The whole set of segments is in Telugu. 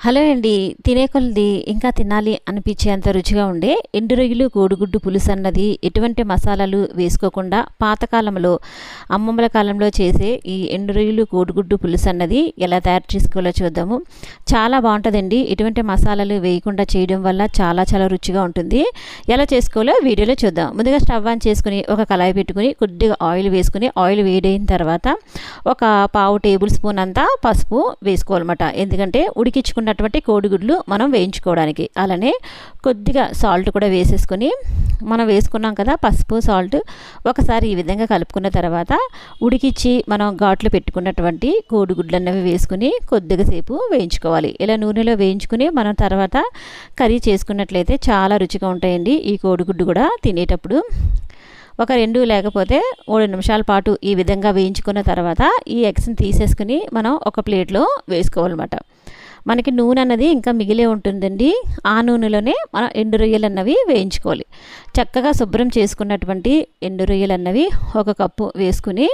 హలో అండి. తినే కొలది ఇంకా తినాలి అనిపించేంత రుచిగా ఉండే ఎండు రొయ్యలు కోడిగుడ్డు పులుసు అన్నది ఎటువంటి మసాలాలు వేసుకోకుండా పాతకాలంలో అమ్మమ్మల కాలంలో చేసే ఈ ఎండు రొయ్యలు కోడిగుడ్డు పులుసు అన్నది ఎలా తయారు చేసుకోవాలో చూద్దాము. చాలా బాగుంటుందండి. ఎటువంటి మసాలాలు వేయకుండా చేయడం వల్ల చాలా చాలా రుచిగా ఉంటుంది. ఎలా చేసుకోవాలో వీడియోలో చూద్దాం. ముందుగా స్టవ్ ఆన్ చేసుకుని ఒక కళాయి పెట్టుకుని కొద్దిగా ఆయిల్ వేసుకుని ఆయిల్ వేడైన తర్వాత ఒక పావు టేబుల్ స్పూన్ అంతా పసుపు వేసుకోవాలన్నమాట. ఎందుకంటే ఉడికించుకున్న ఉన్నటువంటి కోడిగుడ్లు మనం వేయించుకోవడానికి. అలానే కొద్దిగా సాల్ట్ కూడా వేసేసుకొని మనం వేసుకున్నాం కదా పసుపు సాల్ట్ ఒకసారి ఈ విధంగా కలుపుకున్న తర్వాత ఉడికిచ్చి మనం ఘాట్లు పెట్టుకున్నటువంటి కోడిగుడ్లు అన్నవి వేసుకుని కొద్దిగా సేపు వేయించుకోవాలి. ఇలా నూనెలో వేయించుకుని మనం తర్వాత కర్రీ చేసుకున్నట్లయితే చాలా రుచిగా ఉంటాయండి ఈ కోడిగుడ్డు కూడా తినేటప్పుడు. ఒక రెండు లేకపోతే మూడు నిమిషాల పాటు ఈ విధంగా వేయించుకున్న తర్వాత ఈ ఎగ్స్ని తీసేసుకుని మనం ఒక ప్లేట్లో వేసుకోవాలన్నమాట. మనకి నూనె అన్నది ఇంకా మిగిలే ఉంటుందండి. ఆ నూనెలోనే మనం ఎండు రొయ్యలు అన్నవి వేయించుకోవాలి. చక్కగా శుభ్రం చేసుకున్నటువంటి ఎండు రొయ్యలు అన్నవి ఒక కప్పు వేసుకుని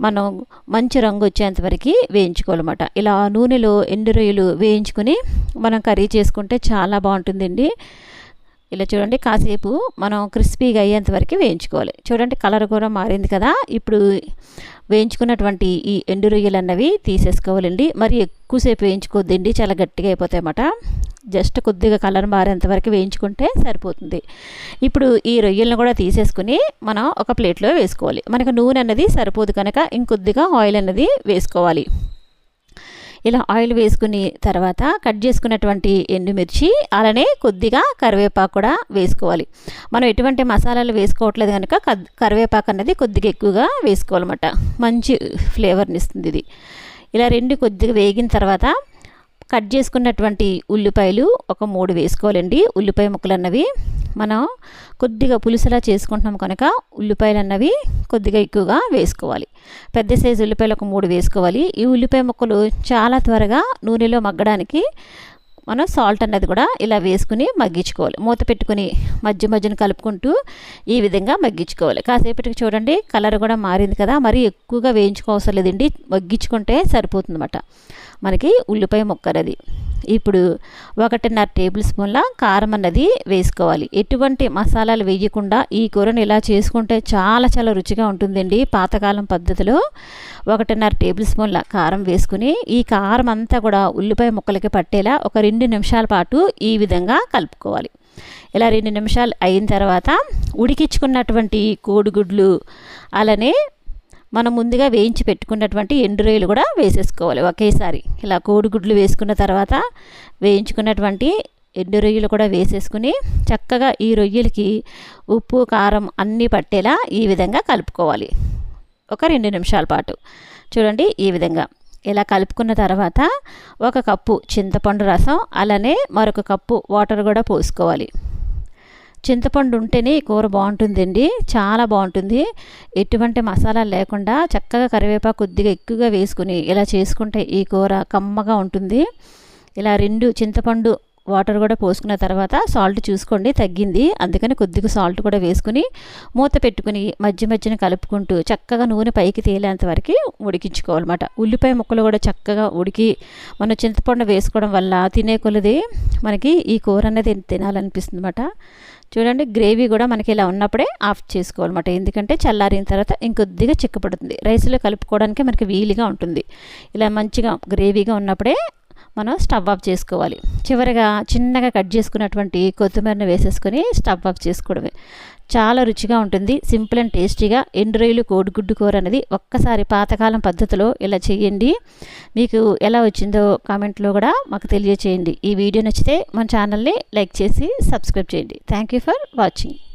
మనం మంచి రంగు వచ్చేంత వరకు వేయించుకోవాలన్నమాట. ఇలా నూనెలో ఎండు రొయ్యలు వేయించుకుని మనం కర్రీ చేసుకుంటే చాలా బాగుంటుందండి. ఇలా చూడండి కాసేపు మనం క్రిస్పీగా అయ్యేంత వరకు వేయించుకోవాలి. చూడండి కలర్ కూడా మారింది కదా. ఇప్పుడు వేయించుకున్నటువంటి ఈ ఎండు రొయ్యలు అన్నవి తీసేసుకోవాలండి. మరి ఎక్కువసేపు వేయించుకోవద్దండి చాలా గట్టిగా అయిపోతాయి అన్నమాట. జస్ట్ కొద్దిగా కలర్ మారేంత వరకు వేయించుకుంటే సరిపోతుంది. ఇప్పుడు ఈ రొయ్యలను కూడా తీసేసుకుని మనం ఒక ప్లేట్లో వేసుకోవాలి. మనకు నూనె అన్నది సరిపోదు కనుక ఇంకొద్దిగా ఆయిల్ అన్నది వేసుకోవాలి. ఇలా ఆయిల్ వేసుకుని తర్వాత కట్ చేసుకున్నటువంటి ఎండుమిర్చి అలానే కొద్దిగా కరివేపాకు కూడా వేసుకోవాలి. మనం ఎటువంటి మసాలాలు వేసుకోవట్లేదు కనుక కరివేపాకు అనేది కొద్దిగా ఎక్కువగా వేసుకోవాలన్నమాట. మంచి ఫ్లేవర్ని ఇస్తుంది ఇది. ఇలా రెండు కొద్దిగా వేగిన తర్వాత కట్ చేసుకున్నటువంటి ఉల్లిపాయలు ఒక మూడు వేసుకోవాలండి. ఉల్లిపాయ ముక్కలు అన్నవి మనం కొద్దిగా పులుసులా చేసుకుంటున్నాం కనుక ఉల్లిపాయలు అన్నవి కొద్దిగా ఎక్కువగా వేసుకోవాలి. పెద్ద సైజు ఉల్లిపాయలు ఒక మూడు వేసుకోవాలి. ఈ ఉల్లిపాయ ముక్కలు చాలా త్వరగా నూనెలో మగ్గడానికి మనం సాల్ట్ అన్నది కూడా ఇలా వేసుకుని మగ్గించుకోవాలి. మూత పెట్టుకుని మధ్య మధ్యన కలుపుకుంటూ ఈ విధంగా మగ్గించుకోవాలి. కాసేపటికి చూడండి కలర్ కూడా మారింది కదా. మరి ఎక్కువగా వేయించుకోవసరం లేదండి. మగ్గించుకుంటే సరిపోతుందన్నమాట. మనకి ఉల్లిపాయ ముక్కరది ఇప్పుడు ఒకటిన్నర టేబుల్ స్పూన్ల కారం అన్నది వేసుకోవాలి. ఎటువంటి మసాలాలు వేయకుండా ఈ కూరను ఇలా చేసుకుంటే చాలా చాలా రుచిగా ఉంటుందండి పాతకాలం పద్ధతిలో. ఒకటిన్నర టేబుల్ స్పూన్ల కారం వేసుకుని ఈ కారం అంతా కూడా ఉల్లిపాయ ముక్కలకి పట్టేలా ఒక రెండు నిమిషాల పాటు ఈ విధంగా కలుపుకోవాలి. ఇలా రెండు నిమిషాలు అయిన తర్వాత ఉడికించుకున్నటువంటి కోడిగుడ్లు అలానే మనం ముందుగా వేయించి పెట్టుకున్నటువంటి ఎండు రొయ్యలు కూడా వేసేసుకోవాలి. ఒకేసారి ఇలా కోడిగుడ్లు వేసుకున్న తర్వాత వేయించుకున్నటువంటి ఎండు రొయ్యలు కూడా వేసేసుకుని చక్కగా ఈ రొయ్యలకి ఉప్పు కారం అన్నీ పట్టేలా ఈ విధంగా కలుపుకోవాలి. ఒక రెండు నిమిషాల పాటు. చూడండి ఈ విధంగా. ఇలా కలుపుకున్న తర్వాత ఒక కప్పు చింతపండు రసం అలానే మరొక కప్పు వాటర్ కూడా పోసుకోవాలి. చింతపండు ఉంటేనే ఈ కూర బాగుంటుందండి. చాలా బాగుంటుంది. ఎటువంటి మసాలా లేకుండా చక్కగా కరివేపాకు కొద్దిగా ఎక్కువగా వేసుకుని ఇలా చేసుకుంటే ఈ కూర కమ్మగా ఉంటుంది. ఇలా రెండు చింతపండు వాటర్ కూడా పోసుకున్న తర్వాత సాల్ట్ చూసుకోండి తగ్గింది. అందుకని కొద్దిగా సాల్ట్ కూడా వేసుకుని మూత పెట్టుకుని మధ్య మధ్యన కలుపుకుంటూ చక్కగా నూనె పైకి తేలేంత వరకు ఉడికించుకోవాలన్నమాట. ఉల్లిపాయ ముక్కలు కూడా చక్కగా ఉడికి మనం చింతపండు వేసుకోవడం వల్ల తినే కొలది మనకి ఈ కూర అనేది తినాలనిపిస్తుంది అనమాట చూడండి గ్రేవీ కూడా మనకి ఇలా ఉన్నప్పుడే ఆఫ్ చేసుకోవాలన్నమాట. ఎందుకంటే చల్లారిన తర్వాత ఇంకొద్దిగా చిక్కపడుతుంది. రైస్లో కలుపుకోవడానికి మనకి వీలుగా ఉంటుంది. ఇలా మంచిగా గ్రేవీగా ఉన్నప్పుడే మనం స్టవ్ ఆఫ్ చేసుకోవాలి. చివరిగా చిన్నగా కట్ చేసుకున్నటువంటి కొత్తిమీరను వేసేసుకొని స్టవ్ ఆఫ్ చేసుకోవడమే. చాలా రుచిగా ఉంటుంది సింపుల్ అండ్ టేస్టీగా ఎండు రొయ్యలు కోడిగుడ్డు కూర అనేది ఒక్కసారి పాతకాలం పద్ధతిలో ఇలా చేయండి. మీకు ఎలా వచ్చిందో కామెంట్లో కూడా మాకు తెలియచేయండి. ఈ వీడియో నచ్చితే మన ఛానల్ని లైక్ చేసి సబ్స్క్రైబ్ చేయండి. Thank you for watching